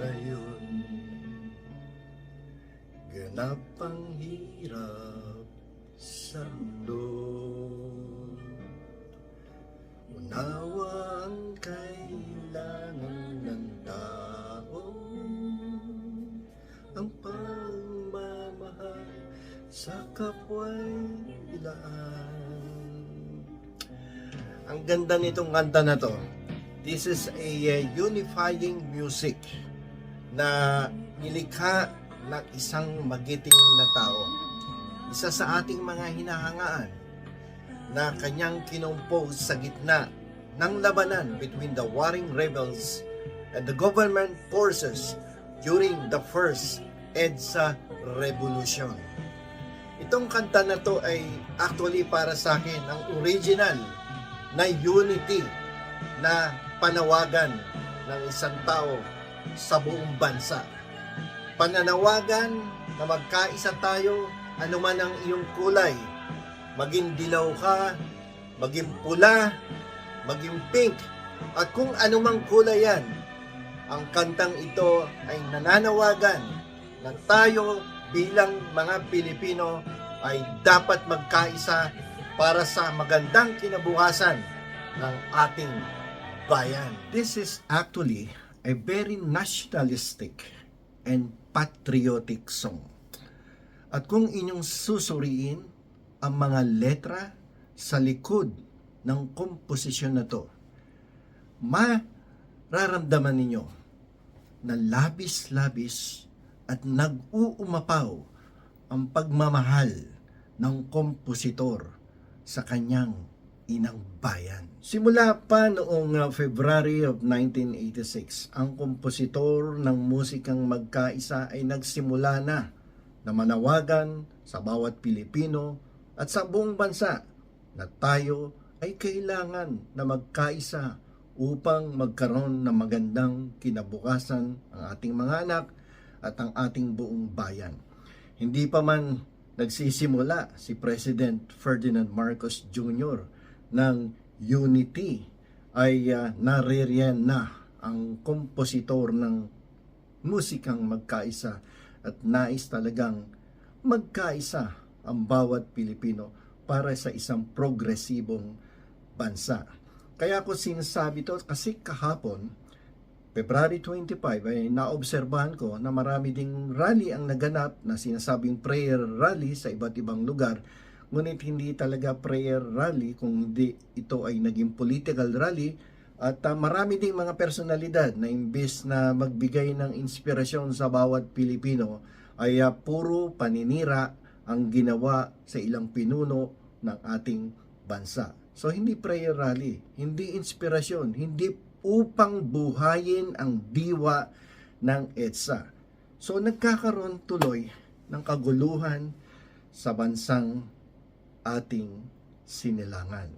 ngayon. Ganap ang hirap sa mundo. Unawa ang kailangan ng tao. Ang pagmamahal sa kapwa'y ilaan Ang ganda nitong kanta na to. This is a uh, unifying music na nilikha ng isang magiting na tao. Isa sa ating mga hinahangaan na kanyang kinompose sa gitna ng labanan between the warring rebels and the government forces during the first EDSA Revolution. Itong kanta na to ay actually para sa akin ang original na unity na panawagan ng isang tao sa buong bansa. Pananawagan na magkaisa tayo anuman ang iyong kulay. Maging dilaw ka, maging pula, maging pink, at kung anumang kulay yan. Ang kantang ito ay nananawagan na tayo bilang mga Pilipino ay dapat magkaisa para sa magandang kinabukasan ng ating bayan. This is actually a very nationalistic and patriotic song. At kung inyong susuriin ang mga letra sa likod ng komposisyon na to, mararamdaman ninyo na labis-labis at nag-uumapaw ang pagmamahal ng kompositor sa kanyang inang bayan. Simula pa noong uh, February of 1986, ang kompositor ng musikang magkaisa ay nagsimula na na manawagan sa bawat Pilipino at sa buong bansa na tayo ay kailangan na magkaisa upang magkaroon ng magandang kinabukasan ang ating mga anak at ang ating buong bayan. Hindi pa man nagsisimula si President Ferdinand Marcos Jr. ng unity ay uh, naririyan na ang kompositor ng musikang magkaisa at nais talagang magkaisa ang bawat Pilipino para sa isang progresibong bansa. Kaya ko sinasabi to kasi kahapon, February 25 ay naobserbahan ko na marami ding rally ang naganap na sinasabing prayer rally sa iba't ibang lugar. Ngunit hindi talaga prayer rally kung hindi ito ay naging political rally at uh, marami ding mga personalidad na imbes na magbigay ng inspirasyon sa bawat Pilipino ay uh, puro paninira ang ginawa sa ilang pinuno ng ating bansa. So hindi prayer rally, hindi inspirasyon, hindi upang buhayin ang diwa ng EDSA. So nagkakaroon tuloy ng kaguluhan sa bansang ating sinilangan.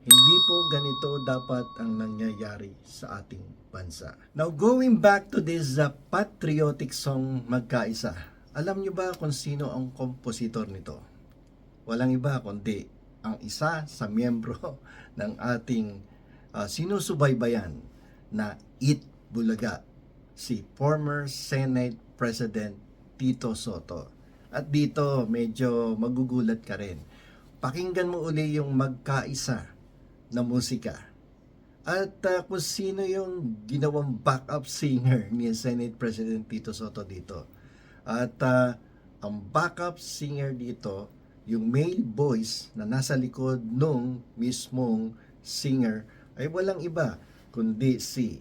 Hindi po ganito dapat ang nangyayari sa ating bansa. Now going back to this uh, patriotic song Magkaisa. Alam niyo ba kung sino ang kompositor nito? Walang iba kundi ang isa sa miyembro ng ating uh, sinusubaybayan na It Bulaga, si former Senate President Tito Soto. At dito medyo magugulat ka rin. Pakinggan mo uli yung magkaisa na musika. At uh, kung sino yung ginawang backup singer ni Senate President Tito Soto dito. At uh, ang backup singer dito, yung male voice na nasa likod nung mismong singer ay walang iba kundi si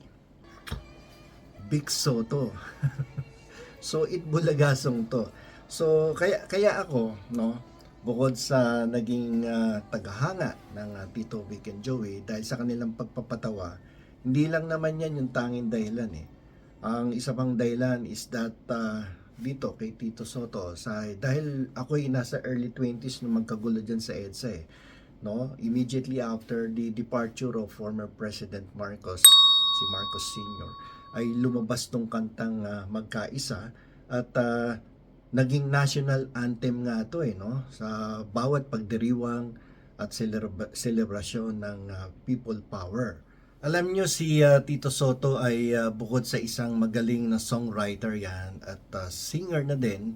Big Soto. so it bulagasong to. So kaya kaya ako no bukod sa naging uh, tagahanga ng uh, Tito Vic and Joey dahil sa kanilang pagpapatawa, hindi lang naman yan yung tanging dahilan eh. Ang isa pang dahilan is that uh, dito kay Tito Soto sa dahil ako ay nasa early 20s nung magkagulo diyan sa EDSA eh, no immediately after the departure of former President Marcos si Marcos Sr. ay lumabas tong kantang uh, magkaisa at uh, naging national anthem nga to eh no sa bawat pagdiriwang at celebra- selebrasyon ng uh, people power Alam nyo si uh, Tito Soto ay uh, bukod sa isang magaling na songwriter yan at uh, singer na din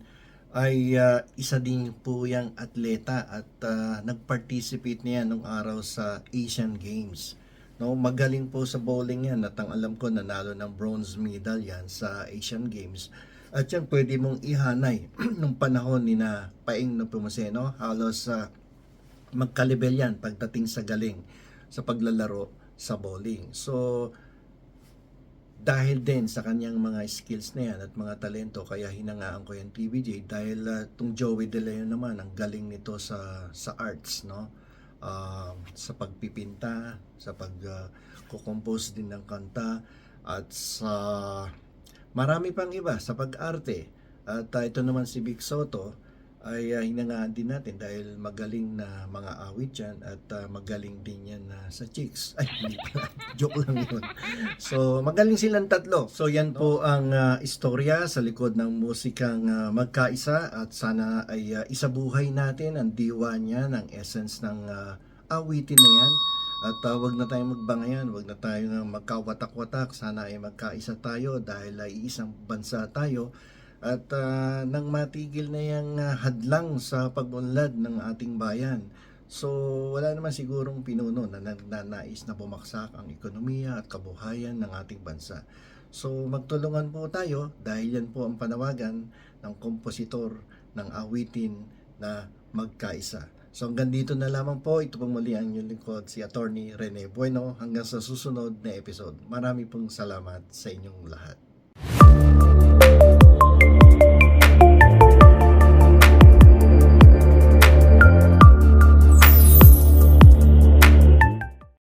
ay uh, isa din po yung atleta at uh, nag-participate niya nung araw sa Asian Games. No, magaling po sa bowling yan at ang alam ko nanalo ng bronze medal yan sa Asian Games. At yan pwede mong ihanay nung panahon ni na Paing na Pumaseno halos sa magkalibel yan pagdating sa galing sa paglalaro sa bowling. So, dahil din sa kanyang mga skills na yan at mga talento, kaya hinangaan ko yung TVJ dahil uh, itong Joey De Leon naman, ang galing nito sa sa arts, no? Ah, sa pagpipinta, sa pag uh, kukompose din ng kanta at sa marami pang iba sa pag-arte. At uh, ito naman si Vic Soto ay uh, hinangaan din natin dahil magaling na mga awit yan at uh, magaling din yan na sa chicks. Ay, hindi pa. Joke lang yun. So, magaling silang tatlo. So, yan po ang uh, istorya sa likod ng musikang uh, magkaisa at sana ay uh, isabuhay natin ang diwa niya, ng essence ng uh, awitin na yan. At uh, wag na tayong magbangayan, wag na tayong magkawatak-watak. Sana ay magkaisa tayo dahil ay isang bansa tayo. At ah, nang matigil na yung ah, hadlang sa pag-unlad ng ating bayan. So wala naman sigurong pinuno na nagnanais na bumaksak ang ekonomiya at kabuhayan ng ating bansa. So magtulungan po tayo dahil yan po ang panawagan ng kompositor ng awitin na magkaisa. So hanggang dito na lamang po, ito pong muli ang inyong lingkod si Attorney Rene Bueno hanggang sa susunod na episode. Marami pong salamat sa inyong lahat.